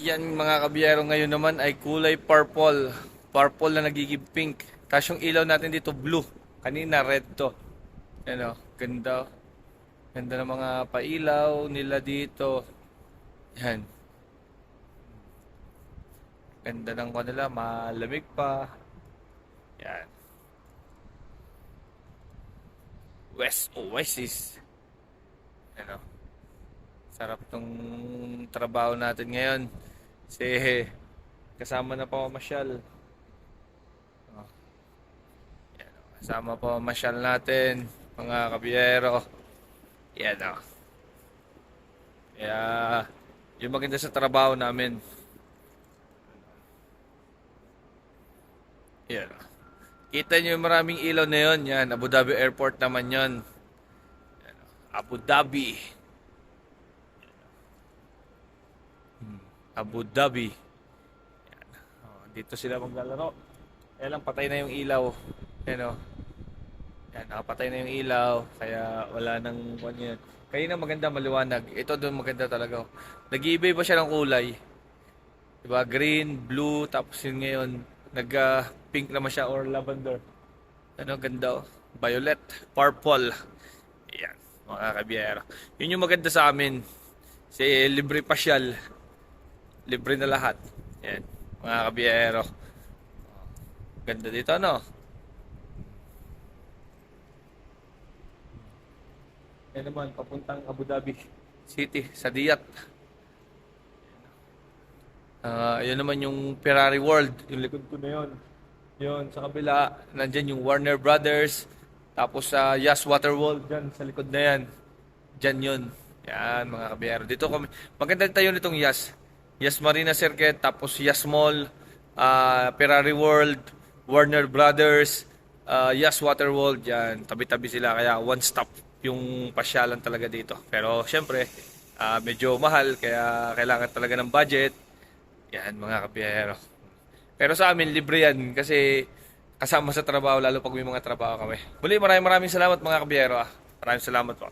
Yan mga kabiyero ngayon naman ay kulay purple. Purple na nagiging pink. Tapos yung ilaw natin dito blue. Kanina red to. Ano, ganda. Ganda ng mga pailaw nila dito. Yan. Ganda ng kanila, malamig pa. Yan. West Oasis. Ano. Sarap tong trabaho natin ngayon. Kasi kasama na pa masyal. Oh. Yan, oh. Kasama pa masyal natin, mga kabiyero. Yan o. Kaya, yung maganda sa trabaho namin. Yan o. Kita nyo yung maraming ilaw na yun. Yan, Abu Dhabi Airport naman yun. Yan, o. Abu Dhabi. Abu Dhabi. Oh, dito sila maglalaro. Kaya lang patay na yung ilaw. Yan o. Yan, nakapatay na yung ilaw. Kaya wala nang kwan yan. Kanina maganda maliwanag. Ito doon maganda talaga. Nag-iibay pa siya ng kulay. Diba? Green, blue, tapos yun ngayon, nag-pink naman siya or lavender. Ano, ganda oh. Violet, purple. Yan, mga kabiyero. Yun yung maganda sa amin. Si libre pasyal. Libre na lahat. Yan, mga kabiyero. Ganda dito, no? Yan naman, papuntang Abu Dhabi City, sa Diyat. Ah, yun naman yung Ferrari World, yung likod ko na yun. Yun, sa kabila, nandyan yung Warner Brothers. Tapos sa Yas Water World, dyan, sa likod na yan. Dyan yun. Yan, mga kabiyero. Dito kami, maganda tayo nitong Yas. Yas Marina Circuit, tapos Yas Mall, ah, Ferrari World, Warner Brothers, ah, Yas Water World, yan. Tabi-tabi sila, kaya one stop yung pasyalan talaga dito. Pero syempre, ah, medyo mahal, kaya kailangan talaga ng budget. Yan, mga kabiyero. Pero sa amin, libre yan kasi kasama sa trabaho, lalo pag may mga trabaho kami. Muli, maraming maraming salamat mga kabiyero. Maraming salamat po.